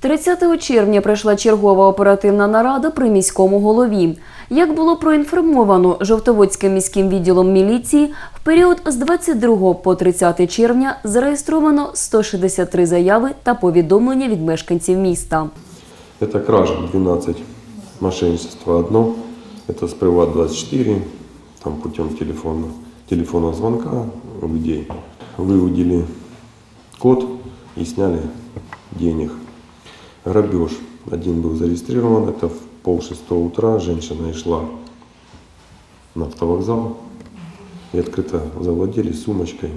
30 червня пройшла чергова оперативна нарада при міському голові. Як було проінформовано Жовтоводським міським відділом міліції, в період з 22 по 30 червня зареєстровано 163 заяви та повідомлення від мешканців міста. Это кража 12, мошенничество одно, это с приват 24, там путем телефона, телефонного звонка у людей. Выудили код и сняли денег. Грабеж. Один был зарегистрирован, это в пол шестого утра женщина и шла на автовокзал и открыто завладели сумочкой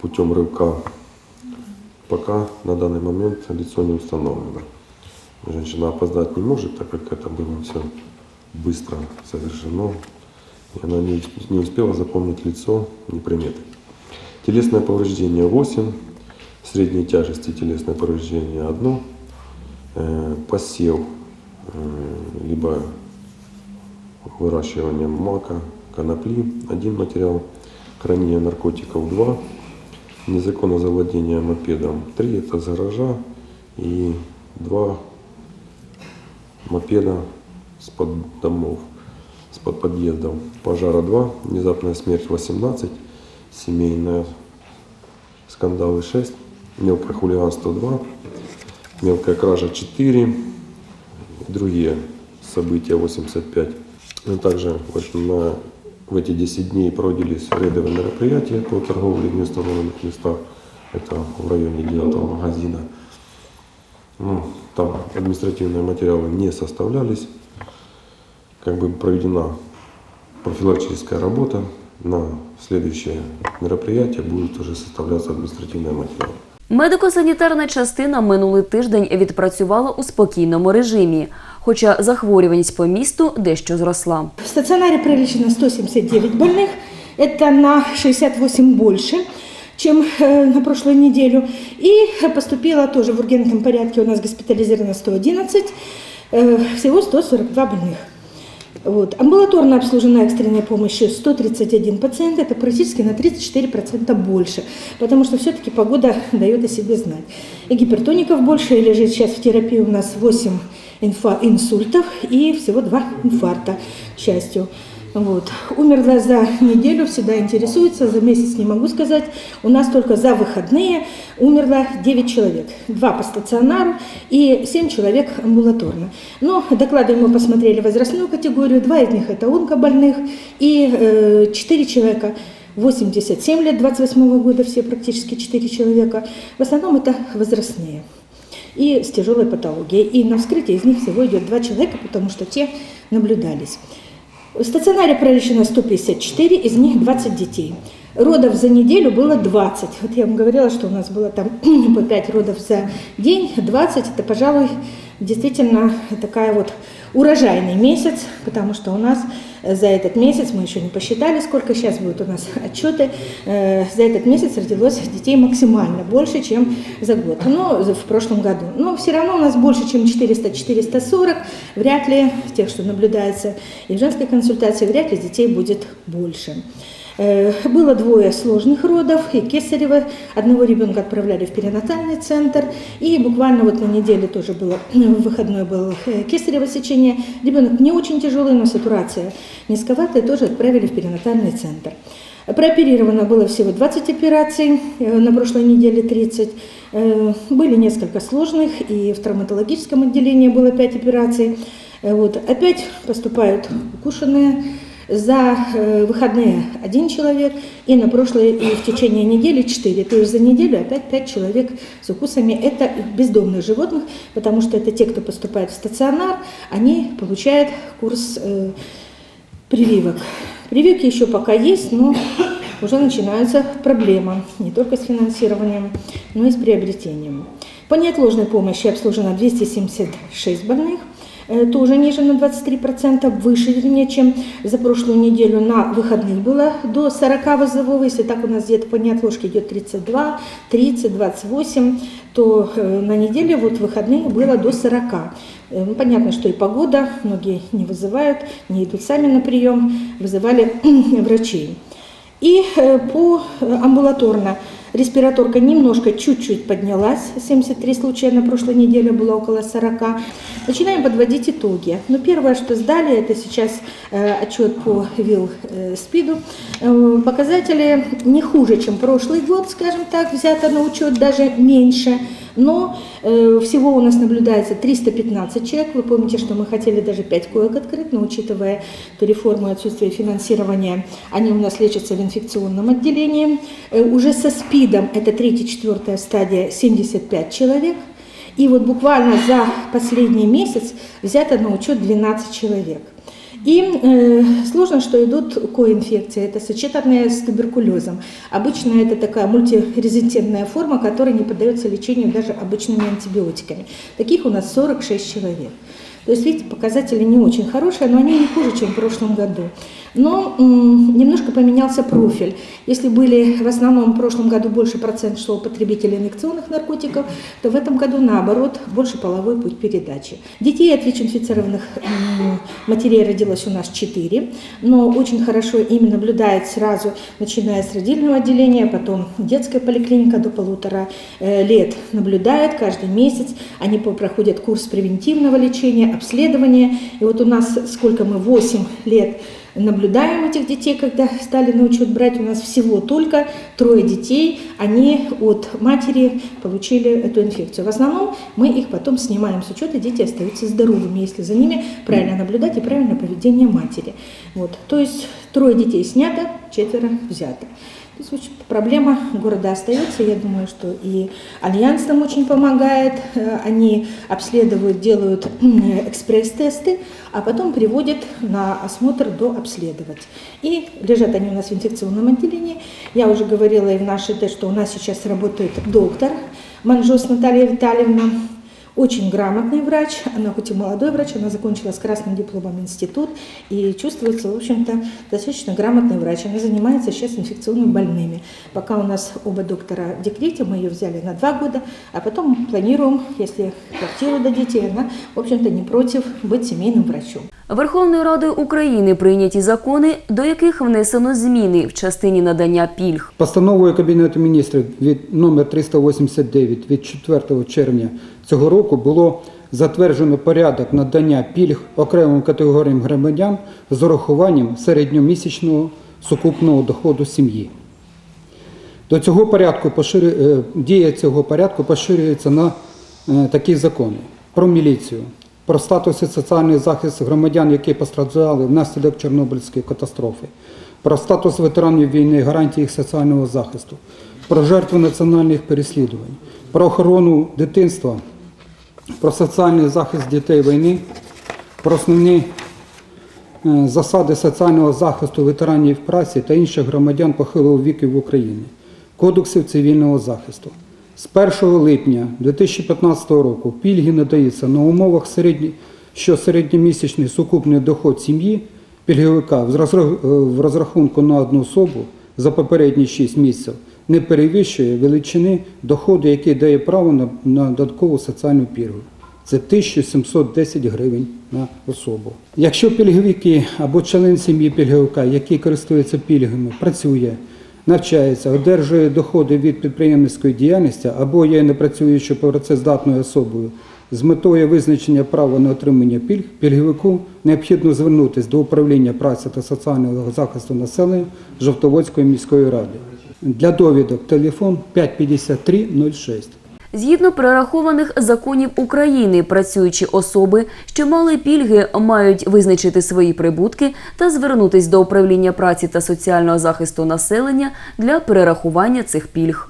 путем рывка Пока на данный момент лицо не установлено. Женщина опоздать не может, так как это было все быстро совершено. И она не, не успела запомнить лицо, ни приметы. Телесное повреждение 8, средней тяжести телесное повреждение 1, э, посев, э, либо выращивание мака, конопли, один материал, хранение наркотиков 2, Незаконное завладение мопедом 3 это с гаража и 2 мопеда с под домов, с под подъездов. Пожара 2, внезапная смерть 18, семейная скандалы 6, мелкое хулиганство 2, мелкая кража 4, другие события 85. Ну, также на, в эти 10 дней проводились рейдовые мероприятия по торговле в неустановленных местах. Это в районе 9 магазина. Ну, там административные материалы не составлялись. Как бы проведена профилактическая работа. На следующее мероприятие будут уже составляться административные материалы. Медико-санітарна частина минулий тиждень відпрацювала у спокійному режимі, хоча захворюваність по місту дещо зросла. В стационаре пролечено 179 больных. Это на 68 больше, чем э, на прошлую неделю. И поступило тоже в ургентном порядке у нас госпитализировано 111, э, всего 142 больных. Вот. Амбулаторно обслужена экстренной помощью 131 пациент, это практически на 34% больше, потому что все-таки погода дает о себе знать. И гипертоников больше, и лежит сейчас в терапии у нас 8 инфа- инсультов и всего 2 инфаркта, к счастью. Вот. Умерла за неделю, всегда интересуется, за месяц не могу сказать. У нас только за выходные умерло 9 человек. Два по стационару и 7 человек амбулаторно. Но доклады мы посмотрели возрастную категорию. Два из них это онкобольных и 4 человека 87 лет 28 года, все практически 4 человека. В основном это возрастные и с тяжелой патологией. И на вскрытие из них всего идет два человека, потому что те наблюдались. В стационаре пролечено 154, из них 20 детей. Родов за неделю было 20. Вот я вам говорила, что у нас было там по 5 родов за день, 20. Это, пожалуй, действительно такая вот урожайный месяц, потому что у нас за этот месяц, мы еще не посчитали, сколько сейчас будет у нас отчеты, э, за этот месяц родилось детей максимально больше, чем за год, но в прошлом году. Но все равно у нас больше, чем 400-440, вряд ли, тех, что наблюдается и в женской консультации, вряд ли детей будет больше. Э, Было двое сложных родов, и Кесарева. Одного ребенка отправляли в перинатальный центр, и буквально вот на неделе тоже было, в выходной было э, Кесарево сечение. Ребенок не очень тяжелый, но сатурация низковатая, тоже отправили в перинатальный центр. Прооперировано было всего 20 операций, э, на прошлой неделе 30. Э, Были несколько сложных, и в травматологическом отделении было 5 операций. Вот. Опять поступают укушенные, за э, выходные один человек, и на прошлой, и в течение недели четыре. То есть за неделю опять пять человек с укусами. Это бездомных животных, потому что это те, кто поступает в стационар, они получают курс э, прививок. Прививки еще пока есть, но уже начинаются проблемы не только с финансированием, но и с приобретением. По неотложной помощи обслужено 276 больных, тоже ниже на 23%, выше вернее, чем за прошлую неделю. На выходных было до 40 вызовов, если так у нас где-то по неотложке идет 32, 30, 28, то э, на неделе вот выходные было до 40. Э, ну, Понятно, что и погода, многие не вызывают, не идут сами на прием, вызывали врачей. И э, по амбулаторно Респираторка немножко, чуть-чуть поднялась. 73 случая на прошлой неделе было около 40. Начинаем подводить итоги. Ну, первое, что сдали, это сейчас э, отчет по ВИЛ э. Э, показатели не хуже, чем прошлый год, скажем так, взято на учет, даже меньше. Но э, всего у нас наблюдается 315 человек. Вы помните, что мы хотели даже 5 коек открыть, но учитывая ту реформу и отсутствие финансирования, они у нас лечатся в инфекционном отделении. Э, уже со СПИДом, это третья-четвертая стадия, 75 человек. И вот буквально за последний месяц взято на учет 12 человек. И э, сложно, что идут коинфекции, это сочетанные с туберкулезом. Обычно это такая мультирезистентная форма, которая не поддается лечению даже обычными антибиотиками. Таких у нас 46 человек. То есть, видите, показатели не очень хорошие, но они не хуже, чем в прошлом году. Но немножко поменялся профиль. Если были в основном в прошлом году больше процент шло потребителей инъекционных наркотиков, то в этом году наоборот больше половой путь передачи. Детей от ВИЧ-инфицированных матерей родилось у нас 4, но очень хорошо ими наблюдает сразу, начиная с родильного отделения, потом детская поликлиника до полутора э, лет наблюдает каждый месяц. Они проходят курс превентивного лечения, обследования. И вот у нас сколько мы, 8 лет наблюдаем этих детей, когда стали на учет брать, у нас всего только трое детей, они от матери получили эту инфекцию. В основном мы их потом снимаем с учета, дети остаются здоровыми, если за ними правильно наблюдать и правильное поведение матери. Вот. То есть трое детей снято, четверо взято. То есть проблема города остается. Я думаю, что и Альянс нам очень помогает. Э, Они обследуют, делают экспресс-тесты, а потом приводят на осмотр до обследовать. И лежат они у нас в инфекционном отделении. Я уже говорила и в нашей что у нас сейчас работает доктор Манжос Наталья Витальевна. Очень грамотный врач, она хоть и молодой врач, она закончила с красным дипломом институт и чувствуется, в общем-то, достаточно грамотный врач. Она занимается сейчас инфекционными больными. Пока у нас оба доктора в декрете, мы ее взяли на два года, а потом планируем, если квартиру дадите, она, в общем-то, не против быть семейным врачом. Верховною Радою України прийняті закони, до яких внесено зміни в частині надання пільг. Постановою Кабінету міністрів від номер 389 від 4 червня цього року було затверджено порядок надання пільг окремим категоріям громадян з урахуванням середньомісячного сукупного доходу сім'ї. До цього порядку поширю... е, дія цього порядку поширюється на е, такі закони про міліцію, про статус і соціальний захист громадян, які постраждали внаслідок Чорнобильської катастрофи, про статус ветеранів війни, гарантії їх соціального захисту, про жертви національних переслідувань, про охорону дитинства, про соціальний захист дітей війни, про основні е, засади соціального захисту ветеранів праці та інших громадян похилого віку в Україні, Кодексів цивільного захисту. З 1 липня 2015 року пільги надаються на умовах, що середньомісячний сукупний доход сім'ї пільговика в е, розрахунку на одну особу за попередні 6 місяців не перевищує величини доходу, який дає право на, на додаткову соціальну пільгу. Це 1710 гривень на особу. Якщо пільговики або член сім'ї пільговика, який користується пільгами, працює, навчається, одержує доходи від підприємницької діяльності або є непрацюючою працездатною особою з метою визначення права на отримання пільг, пільговику необхідно звернутися до управління праці та соціального захисту населення Жовтоводської міської ради. Для довідок телефон 55306. Згідно перерахованих законів України, працюючі особи, що мали пільги, мають визначити свої прибутки та звернутись до управління праці та соціального захисту населення для перерахування цих пільг.